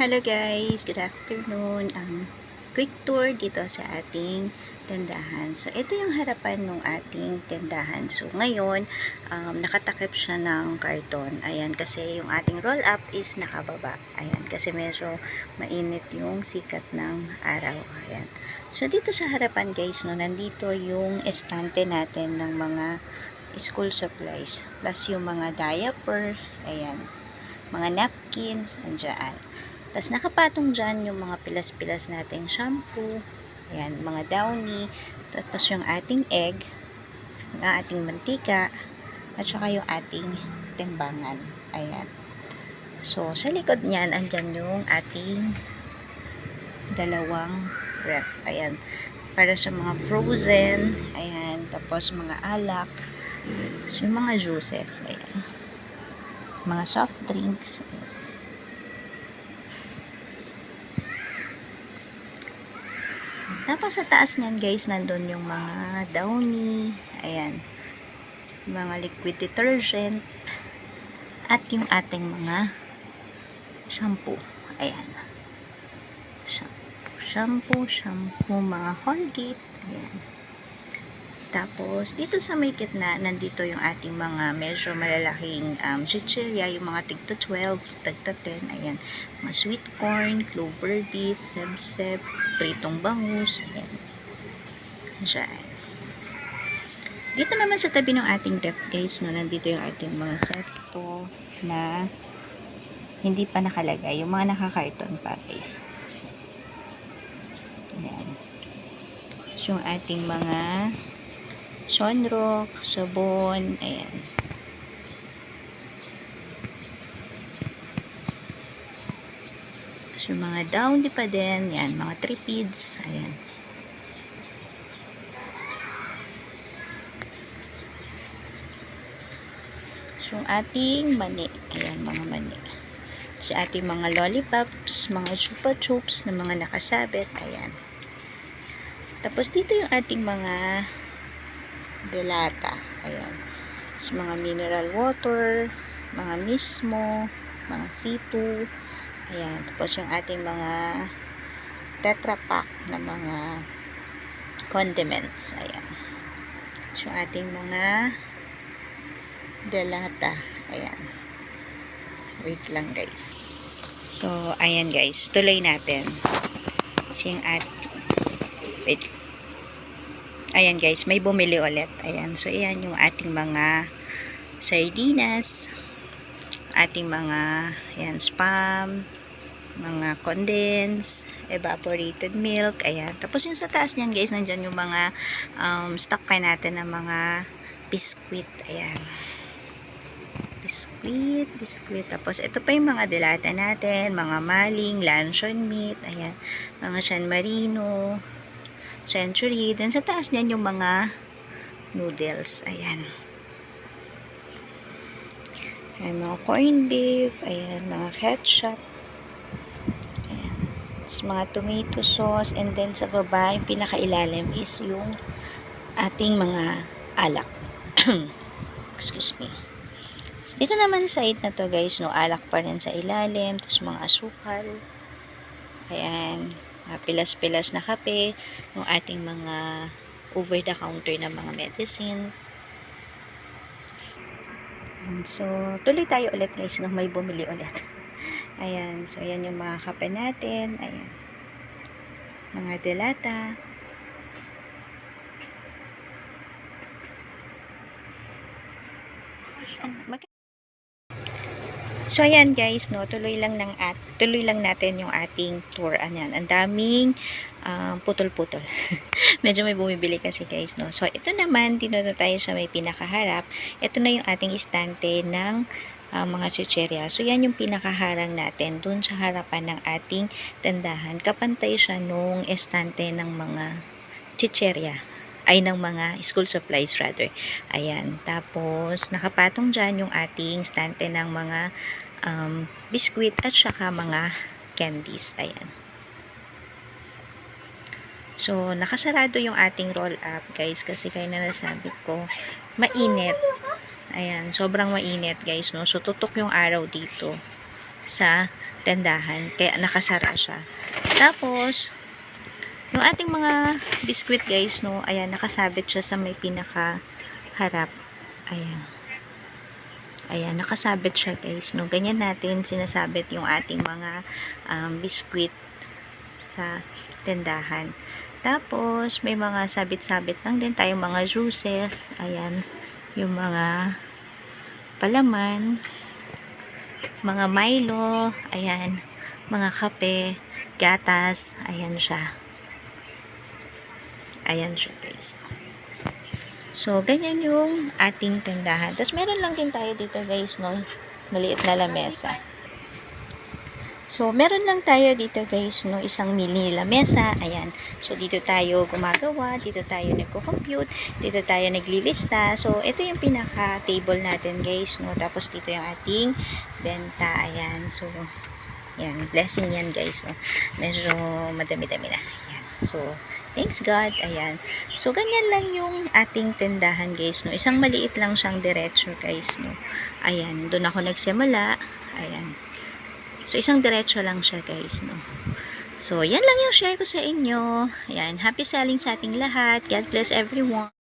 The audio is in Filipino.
Hello guys, good afternoon. Um, quick tour dito sa ating tindahan. So, ito yung harapan ng ating tindahan. So, ngayon, um, nakatakip siya ng karton. Ayan, kasi yung ating roll up is nakababa. Ayan, kasi medyo mainit yung sikat ng araw. Ayan. So, dito sa harapan guys, no, nandito yung estante natin ng mga school supplies. Plus yung mga diaper. Ayan mga napkins, andyan. Tapos nakapatong dyan yung mga pilas-pilas nating shampoo, ayan, mga downy, tapos yung ating egg, yung ating mantika, at saka yung ating timbangan. Ayan. So, sa likod niyan, andyan yung ating dalawang ref. Ayan. Para sa mga frozen, ayan, tapos mga alak, tapos yung mga juices, ayan mga soft drinks. Tapos sa taas niyan guys, nandun yung mga downy, ayan, mga liquid detergent, at yung ating mga shampoo, ayan. Shampoo, shampoo, shampoo, mga Colgate, ayan. Tapos, dito sa may kitna, nandito yung ating mga medyo malalaking um, chichirya, yung mga tigto 12, tagta 10, ayan. Mga sweet corn, clover beet, seb-seb, pritong bangus, ayan. Diyan. Dito naman sa tabi ng ating ref guys, no, nandito yung ating mga sesto na hindi pa nakalagay. Yung mga nakakarton pa guys. Ayan. So, yung ating mga sunrock, sabon, ayan. So, mga downy pa din, yan, mga tripids, ayan. So, yung ating mani, ayan, mga mani. Sa ating mga lollipops, mga chupa chups na mga nakasabit, ayan. Tapos, dito yung ating mga delata. Ayan. So, mga mineral water, mga mismo, mga C2. Ayan. Tapos yung ating mga tetra pack na mga condiments. Ayan. So, yung ating mga delata. Ayan. Wait lang guys. So, ayan guys. Tuloy natin. Sing at wait Ayan guys, may bumili ulit. Ayan, so ayan yung ating mga sardinas, ating mga ayan, spam, mga condensed, evaporated milk, ayan. Tapos yung sa taas niyan guys, nandyan yung mga um, stock pa natin ng mga biscuit, ayan. Biscuit, biscuit. Tapos ito pa yung mga delata natin, mga maling, luncheon meat, ayan. Mga San Marino, century. Then sa taas niyan yung mga noodles. Ayan. Ayan, mga corned beef. Ayan, mga ketchup. Ayan. Tapos mga tomato sauce. And then sa baba, yung pinakailalim is yung ating mga alak. Excuse me. Tapos dito naman sa side na to guys, no, alak pa rin sa ilalim. Tapos mga asukal. Ayan pilas-pilas na kape, yung ating mga over-the-counter na mga medicines. So, tuloy tayo ulit guys, no? may bumili ulit. ayan, so ayan yung mga kape natin, ayan. Mga delata. Mag So ayan guys, no, tuloy lang ng at tuloy lang natin yung ating tour anyan. Ang daming um, putol-putol. Medyo may bumibili kasi guys, no. So ito naman dito na tayo sa may pinakaharap. Ito na yung ating istante ng uh, mga chicherya. So yan yung pinakaharang natin dun sa harapan ng ating tandahan. Kapantay siya nung estante ng mga chicherya ay ng mga school supplies rather. Ayan. Tapos, nakapatong dyan yung ating stante ng mga um, biskuit at saka mga candies. Ayan. So, nakasarado yung ating roll up, guys, kasi kaya na nasabi ko, mainit. Ayan, sobrang mainit, guys, no? So, tutok yung araw dito sa tendahan. Kaya nakasara siya. Tapos, yung ating mga biskwit guys, no, ayan, nakasabit siya sa may pinaka harap. Ayan. Ayan, nakasabit siya guys, no. Ganyan natin sinasabit yung ating mga um, biskwit sa tendahan. Tapos, may mga sabit-sabit lang din tayong mga juices. Ayan, yung mga palaman, mga Milo, ayan, mga kape, gatas, ayan siya. Ayan siya guys. So, ganyan yung ating tindahan. Tapos, meron lang din tayo dito guys, no? Maliit na lamesa. So, meron lang tayo dito guys, no, isang mini lamesa. Ayan. So, dito tayo gumagawa, dito tayo nagko-compute, dito tayo naglilista. So, ito yung pinaka-table natin guys, no. Tapos, dito yung ating benta. Ayan. So, yan. Blessing yan guys, no. Medyo madami-dami na. Ayan. So, thanks God. Ayan. So, ganyan lang yung ating tindahan guys, no. Isang maliit lang siyang diretso guys, no. Ayan. Doon ako nagsimula. Ayan. So, isang diretso lang siya, guys, no? So, yan lang yung share ko sa inyo. Ayan, happy selling sa ating lahat. God bless everyone.